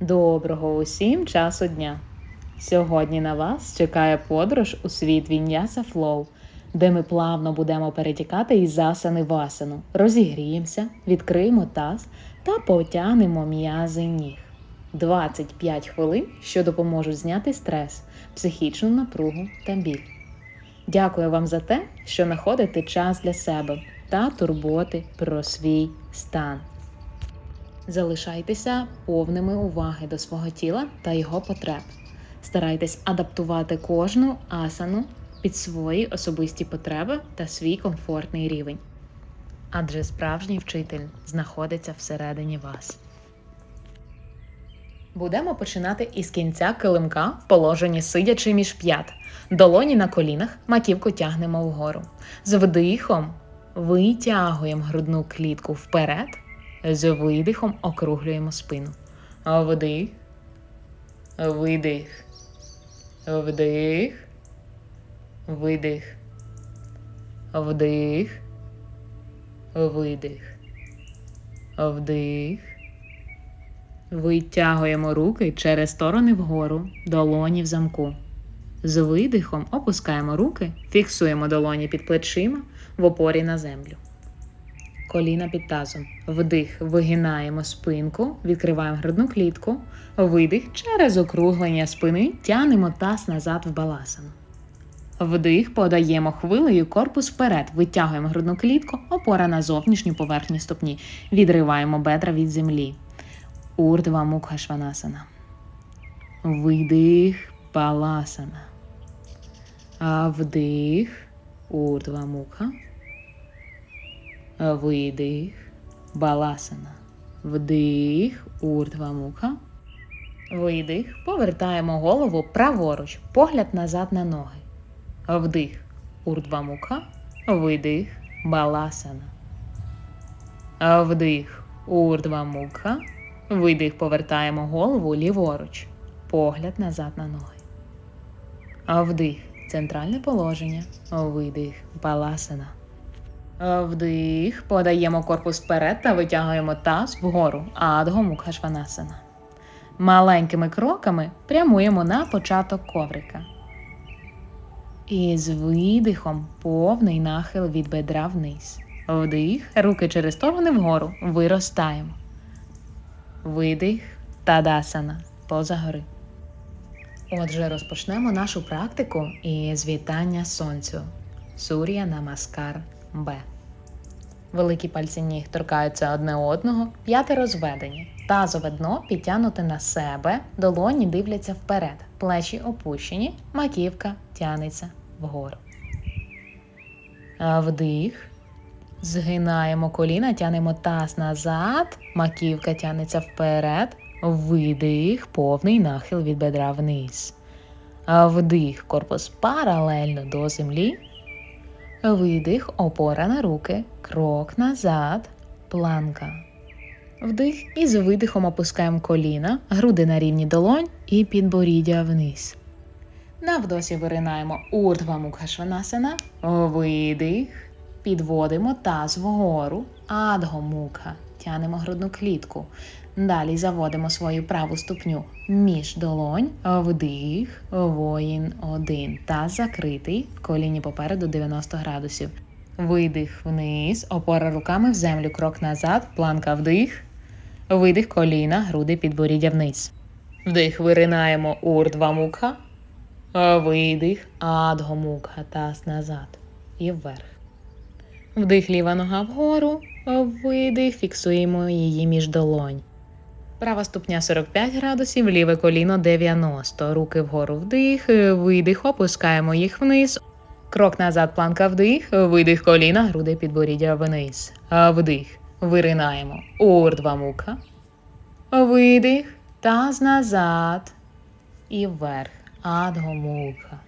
Доброго усім часу дня! Сьогодні на вас чекає подорож у світ Віньяса Флоу, де ми плавно будемо перетікати із асани в асану, розігріємося, відкриємо таз та потягнемо м'язи ніг. 25 хвилин, що допоможуть зняти стрес, психічну напругу та біль. Дякую вам за те, що знаходите час для себе та турботи про свій стан. Залишайтеся повними уваги до свого тіла та його потреб. Старайтесь адаптувати кожну асану під свої особисті потреби та свій комфортний рівень. Адже справжній вчитель знаходиться всередині вас. Будемо починати із кінця килимка в положенні сидячи між п'ят. Долоні на колінах, маківку тягнемо вгору. З вдихом витягуємо грудну клітку вперед. З видихом округлюємо спину. Вдих. Видих. Вдих. Видих. Вдих. Видих. Вдих. Витягуємо руки через сторони вгору, долоні в замку. З видихом опускаємо руки, фіксуємо долоні під плечима в опорі на землю. Коліна під тазом. Вдих, вигинаємо спинку, відкриваємо грудну клітку. Видих через округлення спини тянемо таз назад в баласану. Вдих, подаємо хвилею корпус вперед, витягуємо грудну клітку, опора на зовнішню поверхню стопні. Відриваємо бедра від землі. Урдва мукха шванасана. Видих, баласана. А вдих, урдва мукха. Видих, баласана. Вдих, урдва муха. Видих. Повертаємо голову праворуч, погляд назад на ноги. Вдих, урдва муха. Видих, баласана. Вдих, урдва муха. Видих, повертаємо голову ліворуч, погляд назад на ноги. Вдих, центральне положення. Видих, баласана. Вдих, подаємо корпус вперед та витягуємо таз вгору, адго мукха. Маленькими кроками прямуємо на початок коврика. І з видихом повний нахил від бедра вниз. Вдих, руки через сторони вгору, виростаємо. Видих, тадасана, поза гори. Отже, розпочнемо нашу практику із вітання сонцю. Сур'я Намаскар Б. Великі пальці ніг торкаються одне одного, п'яти розведені. Тазове дно підтягнуте на себе, долоні дивляться вперед, плечі опущені, маківка тянеться вгору. Вдих. Згинаємо коліна, тянемо таз назад, маківка тянеться вперед, видих, повний нахил від бедра вниз. Вдих, корпус паралельно до землі. Видих, опора на руки, крок назад, планка. Вдих і з видихом опускаємо коліна, груди на рівні долонь і підборіддя вниз. На вдосі виринаємо урдва мукха Видих. Підводимо таз вгору, адго мукха. Тянемо грудну клітку. Далі заводимо свою праву ступню між долонь, вдих, воїн один. Таз закритий, коліні попереду 90 градусів. Видих вниз, опора руками в землю, крок назад, планка вдих, видих коліна, груди підборіддя вниз. Вдих, виринаємо урдва мукха, видих, адго мукха, таз назад і вверх. Вдих ліва нога вгору, видих, фіксуємо її між долонь. Права ступня 45 градусів, ліве коліно 90. Руки вгору вдих, видих, опускаємо їх вниз. Крок назад, планка вдих, видих коліна, груди підборіддя вниз. Вдих. Виринаємо. Урдва мука. Видих. Таз назад. І вверх. Адгомуха.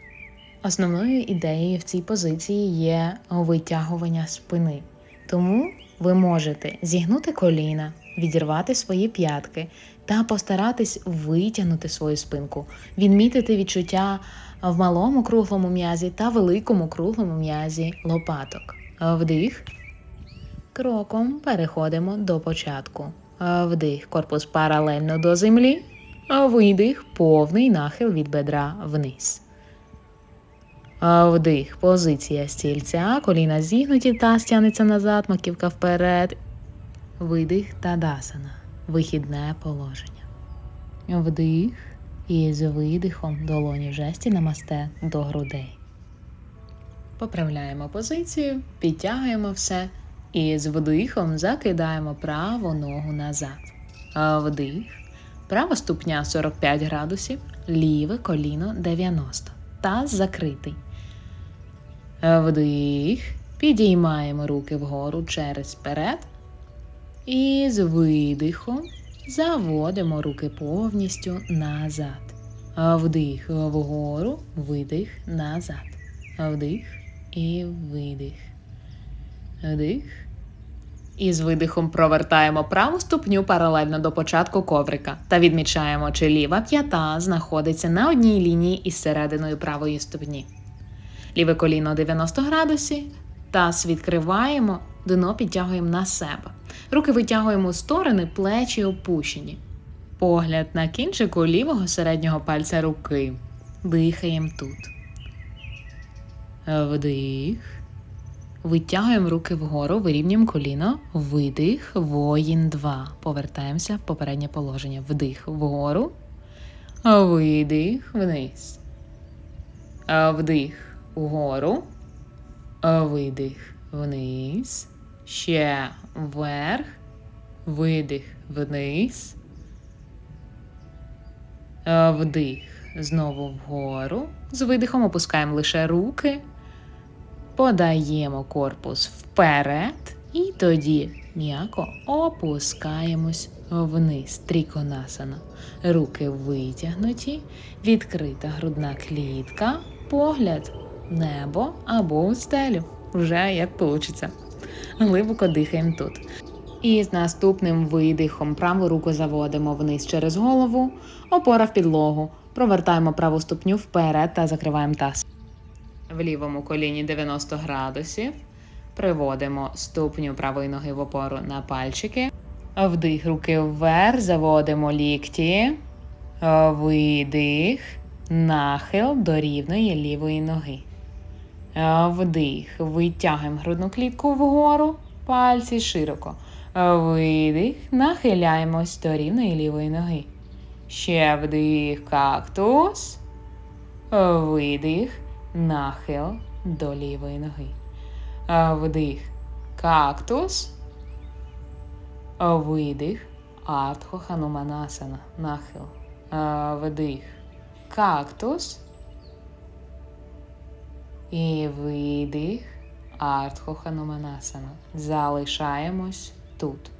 Основною ідеєю в цій позиції є витягування спини. Тому ви можете зігнути коліна, відірвати свої п'ятки та постаратись витягнути свою спинку, відмітити відчуття в малому круглому м'язі та великому круглому м'язі лопаток. Вдих. Кроком переходимо до початку. Вдих, корпус паралельно до землі. Видих, повний нахил від бедра вниз. Вдих, позиція стільця, коліна зігнуті, таз тягнеться назад, маківка вперед. Видих тадасана. Вихідне положення. Вдих і з видихом долоні жесті намасте до грудей. Поправляємо позицію, підтягуємо все і з вдихом закидаємо праву ногу назад. Вдих. Права ступня 45 градусів, ліве коліно 90. Таз закритий. Вдих. Підіймаємо руки вгору через перед. І з видихом заводимо руки повністю назад. Вдих вгору, видих назад. Вдих і видих. Вдих. І з видихом провертаємо праву ступню паралельно до початку коврика та відмічаємо, чи ліва п'ята знаходиться на одній лінії із серединою правої ступні. Ліве коліно 90 градусів, таз відкриваємо, дно підтягуємо на себе. Руки витягуємо у сторони, плечі опущені. Погляд на кінчику лівого середнього пальця руки. Дихаємо тут. Вдих. Витягуємо руки вгору, вирівнюємо коліно. Видих, воїн 2. Повертаємося в попереднє положення. Вдих вгору. Видих вниз. Вдих угору. Видих вниз. Ще вверх. Видих вниз. Вдих. Знову вгору. З видихом опускаємо лише руки. Подаємо корпус вперед. І тоді м'яко опускаємось вниз. Тріконасана. Руки витягнуті, відкрита грудна клітка, погляд, небо або у стелю. Вже як вийде. Глибоко дихаємо тут. І з наступним видихом праву руку заводимо вниз через голову, опора в підлогу. Провертаємо праву ступню вперед та закриваємо таз. В лівому коліні 90 градусів. Приводимо ступню правої ноги в опору на пальчики. Вдих руки вверх, заводимо лікті. Видих. Нахил до рівної лівої ноги. Вдих. Витягуємо грудну клітку вгору, пальці широко. Видих. Нахиляємось до рівної лівої ноги. Ще вдих, кактус. Видих. Нахил до лівої ноги. Вдих. Кактус. Видих. Артхо Хануманасана. Нахил. Вдих. Кактус. І видих. Артхо Хануманасана. Залишаємось тут.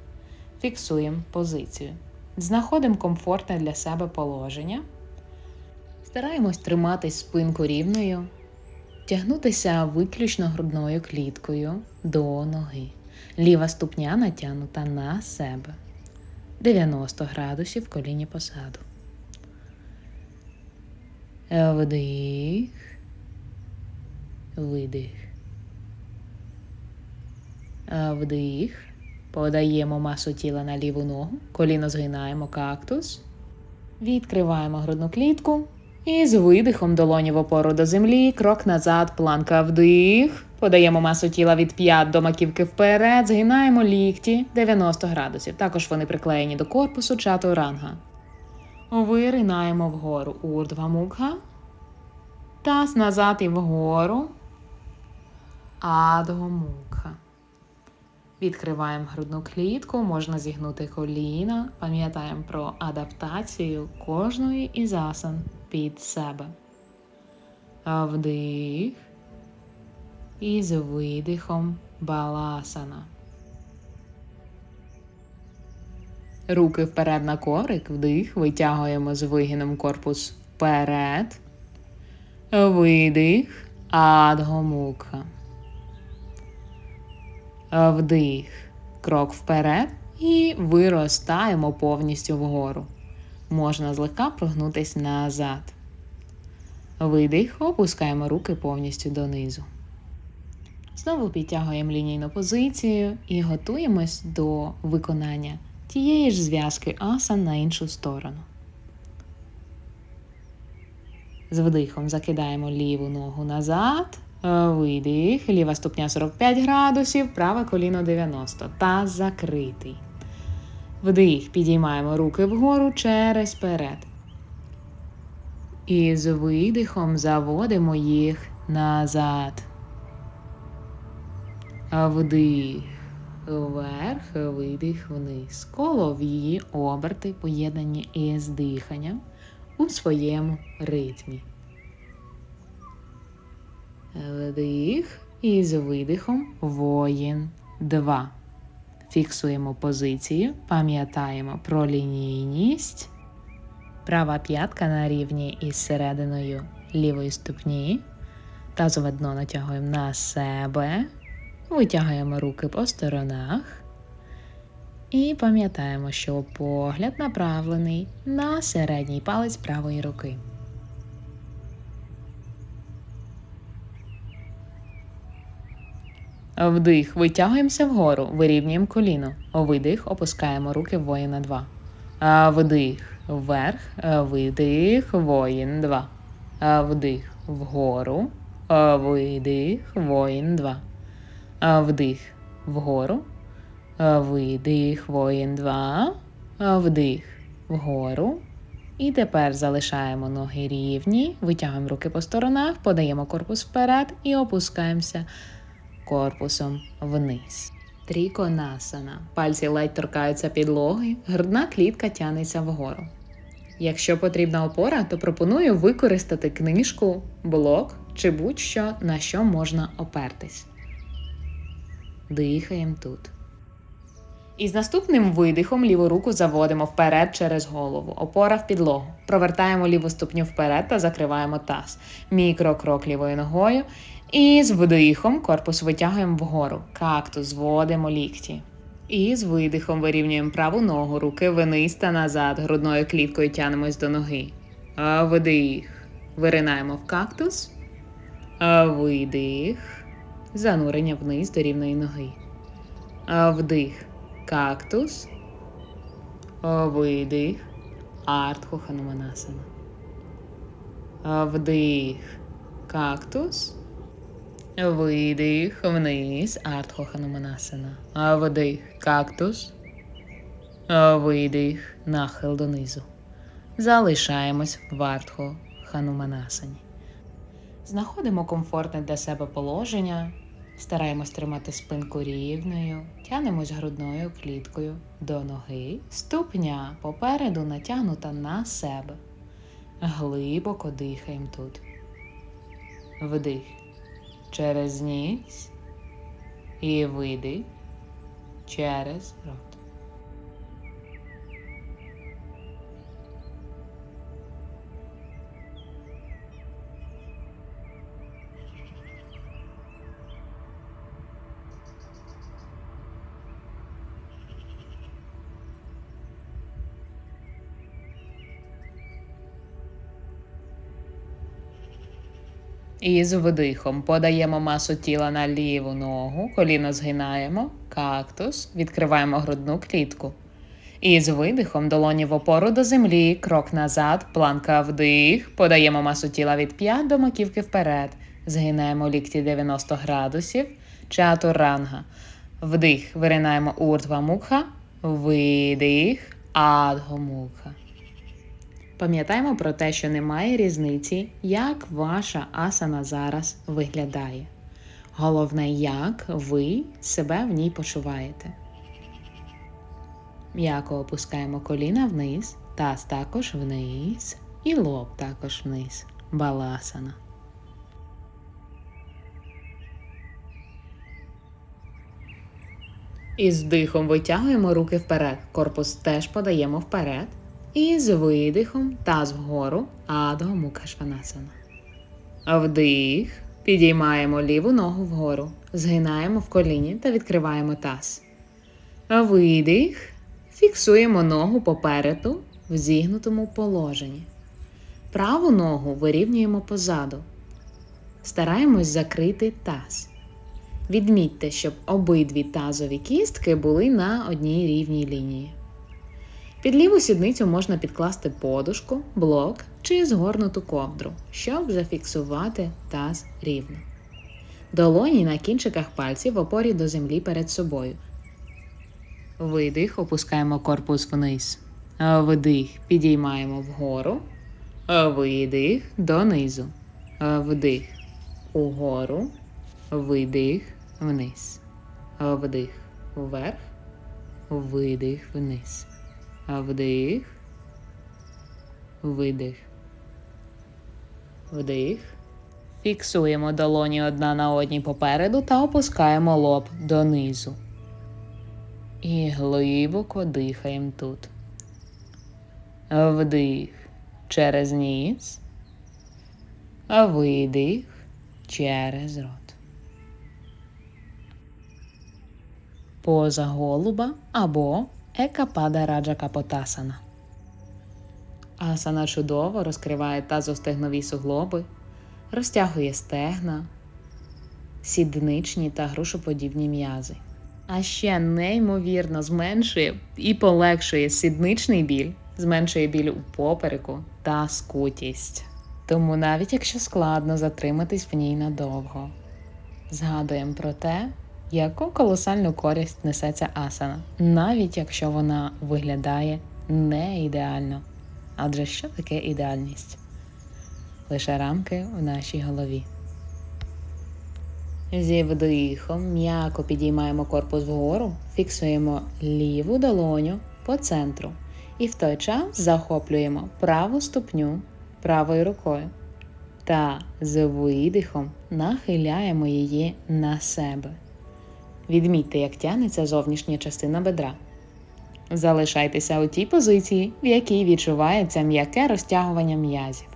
Фіксуємо позицію. Знаходимо комфортне для себе положення. Стараємось тримати спинку рівною, тягнутися виключно грудною кліткою до ноги. Ліва ступня натягнута на себе. 90 градусів коліні посаду. Вдих. Видих. Вдих. Подаємо масу тіла на ліву ногу. Коліно згинаємо кактус. Відкриваємо грудну клітку. І з видихом долоні в опору до землі. Крок назад, планка вдих. Подаємо масу тіла від п'ят до маківки вперед. Згинаємо лікті 90 градусів. Також вони приклеєні до корпусу чату ранга. Виринаємо вгору урдва мукха. Таз назад і вгору. Адгомукха. Відкриваємо грудну клітку, можна зігнути коліна. Пам'ятаємо про адаптацію кожної із асан під себе. Вдих. І з видихом баласана. Руки вперед на коврик, вдих, витягуємо з вигином корпус вперед. Видих, адгомукха. Вдих, крок вперед і виростаємо повністю вгору. Можна злегка прогнутись назад. Видих, опускаємо руки повністю донизу. Знову підтягуємо лінійну позицію і готуємось до виконання тієї ж зв'язки асан на іншу сторону. З вдихом закидаємо ліву ногу назад. Е, Видих. Ліва ступня 45 градусів, праве коліно 90. Таз закритий. Вдих. Підіймаємо руки вгору через перед. І з видихом заводимо їх назад. Вдих вверх, видих вниз. Колові оберти поєднані із диханням у своєму ритмі. Вдих і з видихом воїн 2. Фіксуємо позицію, пам'ятаємо про лінійність. Права п'ятка на рівні із серединою лівої ступні. Тазове дно натягуємо на себе. Витягуємо руки по сторонах. І пам'ятаємо, що погляд направлений на середній палець правої руки. Вдих, витягуємося вгору, вирівнюємо коліно. Видих, опускаємо руки воїна 2. Вдих вверх, видих, воїн 2. Вдих вгору, видих, воїн 2. Вдих вгору, видих, воїн 2. Вдих вгору. І тепер залишаємо ноги рівні, витягуємо руки по сторонах, подаємо корпус вперед і опускаємося корпусом вниз. Тріконасана. Пальці ледь торкаються підлоги, грудна клітка тянеться вгору. Якщо потрібна опора, то пропоную використати книжку, блок чи будь-що, на що можна опертись. Дихаємо тут. І з наступним видихом ліву руку заводимо вперед через голову, опора в підлогу. Провертаємо ліву ступню вперед та закриваємо таз. Мікрокрок лівою ногою. І з вдихом корпус витягуємо вгору. Кактус зводимо лікті. І з видихом вирівнюємо праву ногу, руки вниз та назад, грудною кліткою тянемось до ноги. А Вдих. Виринаємо в кактус. Видих. Занурення вниз до рівної ноги. Вдих. Кактус. Видих. Артхо Хануманасана. Вдих. Кактус. Видих вниз, Артхо Хануманасана. Вдих кактус. Видих нахил донизу. Залишаємось в Артхо Хануманасані. Знаходимо комфортне для себе положення. Стараємось тримати спинку рівною, тянемось грудною кліткою до ноги, ступня попереду натягнута на себе. Глибоко дихаємо тут. Вдих через ніс і видих через рот. І з вдихом подаємо масу тіла на ліву ногу, коліно згинаємо, кактус, відкриваємо грудну клітку. І з видихом долоні в опору до землі, крок назад, планка вдих, подаємо масу тіла від п'ят до маківки вперед, згинаємо лікті 90 градусів, чатуранга. Вдих, виринаємо уртва мукха, видих, адгомукха. Пам'ятаємо про те, що немає різниці, як ваша асана зараз виглядає. Головне, як ви себе в ній почуваєте. М'яко опускаємо коліна вниз, таз також вниз і лоб також вниз. Баласана. І з дихом витягуємо руки вперед. Корпус теж подаємо вперед. І з видихом таз вгору Адго Мука Шванасана. Вдих. Підіймаємо ліву ногу вгору, згинаємо в коліні та відкриваємо таз. Видих. Фіксуємо ногу попереду в зігнутому положенні. Праву ногу вирівнюємо позаду. Стараємось закрити таз. Відмітьте, щоб обидві тазові кістки були на одній рівній лінії. Під ліву сідницю можна підкласти подушку, блок чи згорнуту ковдру, щоб зафіксувати таз рівно. Долоні на кінчиках пальців в опорі до землі перед собою. Видих, опускаємо корпус вниз. Вдих, підіймаємо вгору. Видих донизу. Вдих угору. Видих вниз. Вдих вверх. Видих вниз. Вдих. Видих. Вдих. Фіксуємо долоні одна на одній попереду та опускаємо лоб донизу. І глибоко дихаємо тут. Вдих через ніс. Видих через рот. Поза голуба або екапада раджа капотасана. Асана чудово розкриває тазостегнові суглоби, розтягує стегна, сідничні та грушоподібні м'язи. А ще неймовірно зменшує і полегшує сідничний біль, зменшує біль у попереку та скутість. Тому навіть якщо складно затриматись в ній надовго, згадуємо про те, яку колосальну користь несеться асана, навіть якщо вона виглядає не ідеально. Адже що таке ідеальність? Лише рамки в нашій голові. Зі вдихом м'яко підіймаємо корпус вгору, фіксуємо ліву долоню по центру і в той час захоплюємо праву ступню правою рукою та з видихом нахиляємо її на себе. Відмітьте, як тягнеться зовнішня частина бедра. Залишайтеся у тій позиції, в якій відчувається м'яке розтягування м'язів.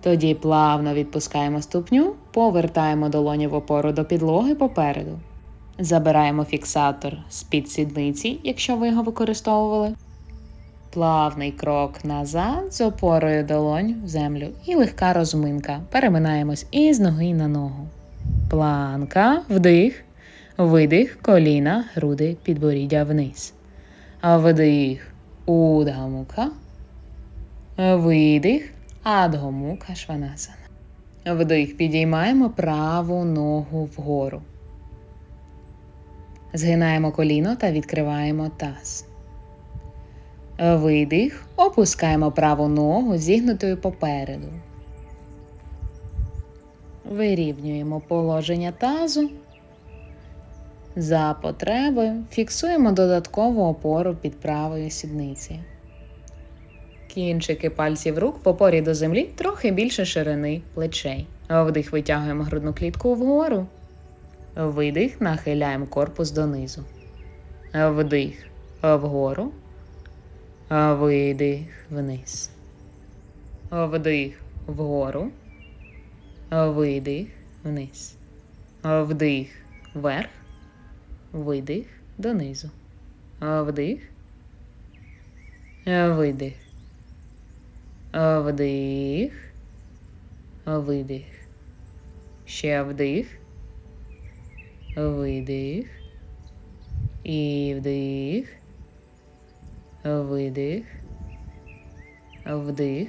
Тоді плавно відпускаємо ступню, повертаємо долоні в опору до підлоги попереду. Забираємо фіксатор з-під сідниці, якщо ви його використовували. Плавний крок назад з опорою долонь в землю і легка розминка. Переминаємось із ноги на ногу. Планка, вдих, видих, коліна, груди, підборіддя вниз. Вдих, удгамука. Видих, адгомука шванасана. Вдих, підіймаємо праву ногу вгору. Згинаємо коліно та відкриваємо таз. Видих, опускаємо праву ногу зігнутою попереду. Вирівнюємо положення тазу. За потреби фіксуємо додаткову опору під правою сідниці. Кінчики пальців рук по порі до землі трохи більше ширини плечей. Вдих витягуємо грудну клітку вгору. Видих, нахиляємо корпус донизу. Вдих вгору. Видих вниз. Вдих вгору. Видих вниз. Вдих вверх. Видих донизу. Вдих. Видих. Вдих. Видих. Ще вдих. Видих. І вдих. Видих. Вдих.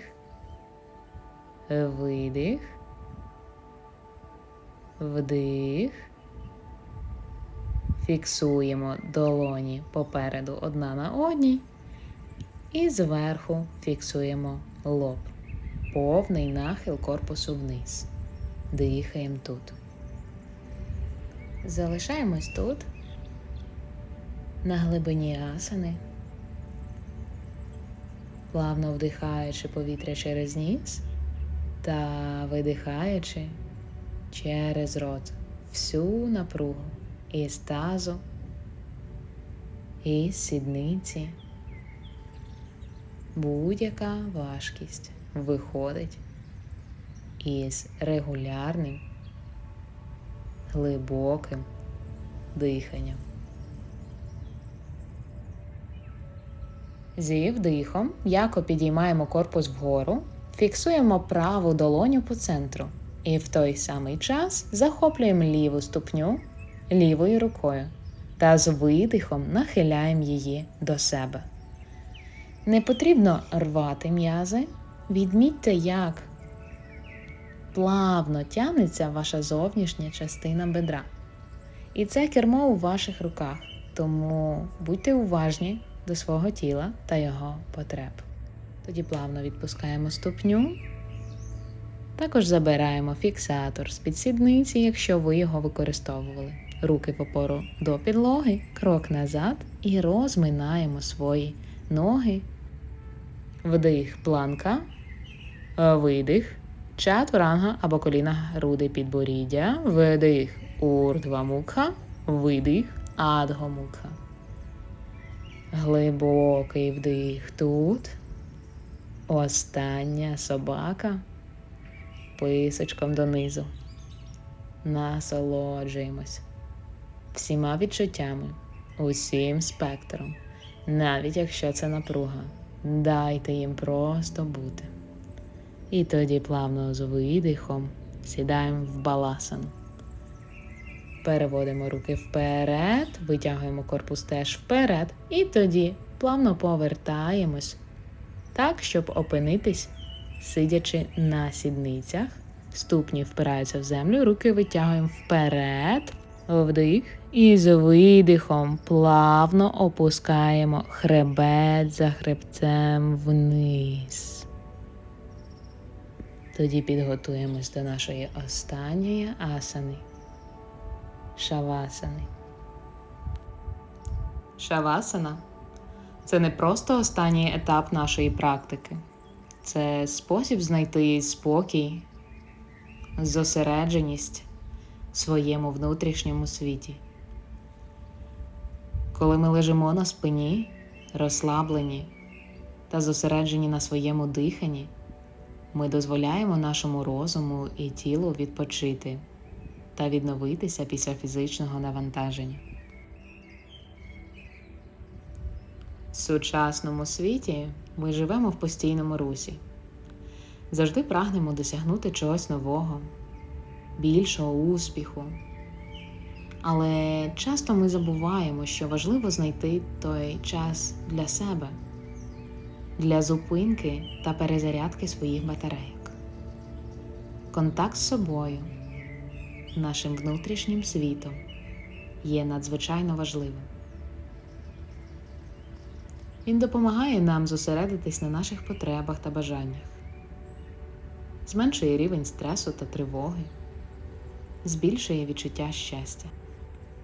Видих. Вдих. Фіксуємо долоні попереду одна на одній. І зверху фіксуємо лоб. Повний нахил корпусу вниз. Дихаємо тут. Залишаємось тут, на глибині асани, плавно вдихаючи повітря через ніс та видихаючи через рот всю напругу із тазу, із сідниці. Будь-яка важкість виходить із регулярним, глибоким диханням. Зі вдихом м'яко підіймаємо корпус вгору, фіксуємо праву долоню по центру і в той самий час захоплюємо ліву ступню лівою рукою та з видихом нахиляємо її до себе. Не потрібно рвати м'язи. Відмітьте, як плавно тягнеться ваша зовнішня частина бедра. І це кермо у ваших руках, тому будьте уважні до свого тіла та його потреб. Тоді плавно відпускаємо ступню. Також забираємо фіксатор з під сідниці, якщо ви його використовували. Руки в опору до підлоги, крок назад і розминаємо свої ноги. Вдих планка, видих, чатуранга або коліна груди підборіддя, вдих урдва мукха, видих адгомукха. Глибокий вдих тут. Остання собака писочком донизу. Насолоджуємось всіма відчуттями, усім спектром, навіть якщо це напруга. Дайте їм просто бути. І тоді плавно з видихом сідаємо в баласану. Переводимо руки вперед, витягуємо корпус теж вперед, і тоді плавно повертаємось так, щоб опинитись, сидячи на сідницях. Ступні впираються в землю, руки витягуємо вперед, вдих. І з видихом плавно опускаємо хребет за хребцем вниз. Тоді підготуємось до нашої останньої асани шавасани. Шавасана це не просто останній етап нашої практики, це спосіб знайти спокій, зосередженість в своєму внутрішньому світі. Коли ми лежимо на спині, розслаблені та зосереджені на своєму диханні, ми дозволяємо нашому розуму і тілу відпочити та відновитися після фізичного навантаження. В сучасному світі ми живемо в постійному русі, завжди прагнемо досягнути чогось нового, більшого успіху. Але часто ми забуваємо, що важливо знайти той час для себе, для зупинки та перезарядки своїх батарейок. Контакт з собою, нашим внутрішнім світом є надзвичайно важливим. Він допомагає нам зосередитись на наших потребах та бажаннях, зменшує рівень стресу та тривоги, збільшує відчуття щастя.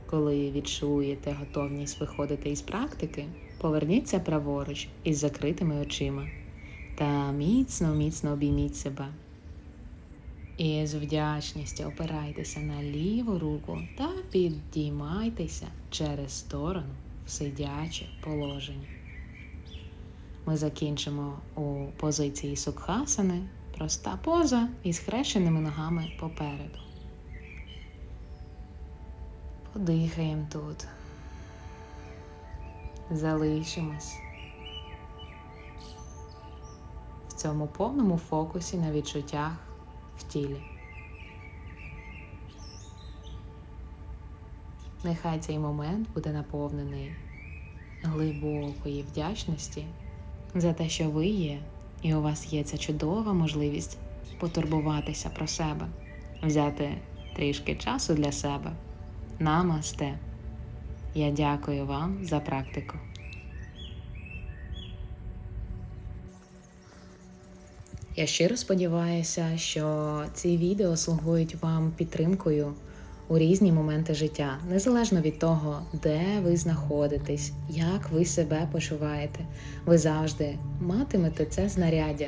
Коли відчуєте готовність виходити із практики, поверніться праворуч із закритими очима та міцно, міцно обійміть себе. І з вдячністю опирайтеся на ліву руку та підіймайтеся через сторону в сидяче положення. Ми закінчимо у позиції сукхасани, проста поза із хрещеними ногами попереду. Подихаємо тут. Залишимось в цьому повному фокусі на відчуттях в тілі. Нехай цей момент буде наповнений глибокої вдячності за те, що ви є, і у вас є ця чудова можливість потурбуватися про себе, взяти трішки часу для себе. Намасте. Я дякую вам за практику. Я щиро сподіваюся, що ці відео слугують вам підтримкою у різні моменти життя, незалежно від того, де ви знаходитесь, як ви себе почуваєте. Ви завжди матимете це знаряддя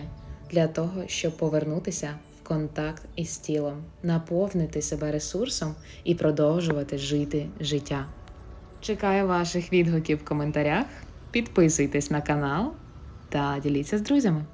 для того, щоб повернутися в контакт із тілом, наповнити себе ресурсом і продовжувати жити життя. Чекаю ваших відгуків в коментарях. Підписуйтесь на канал та діліться з друзями.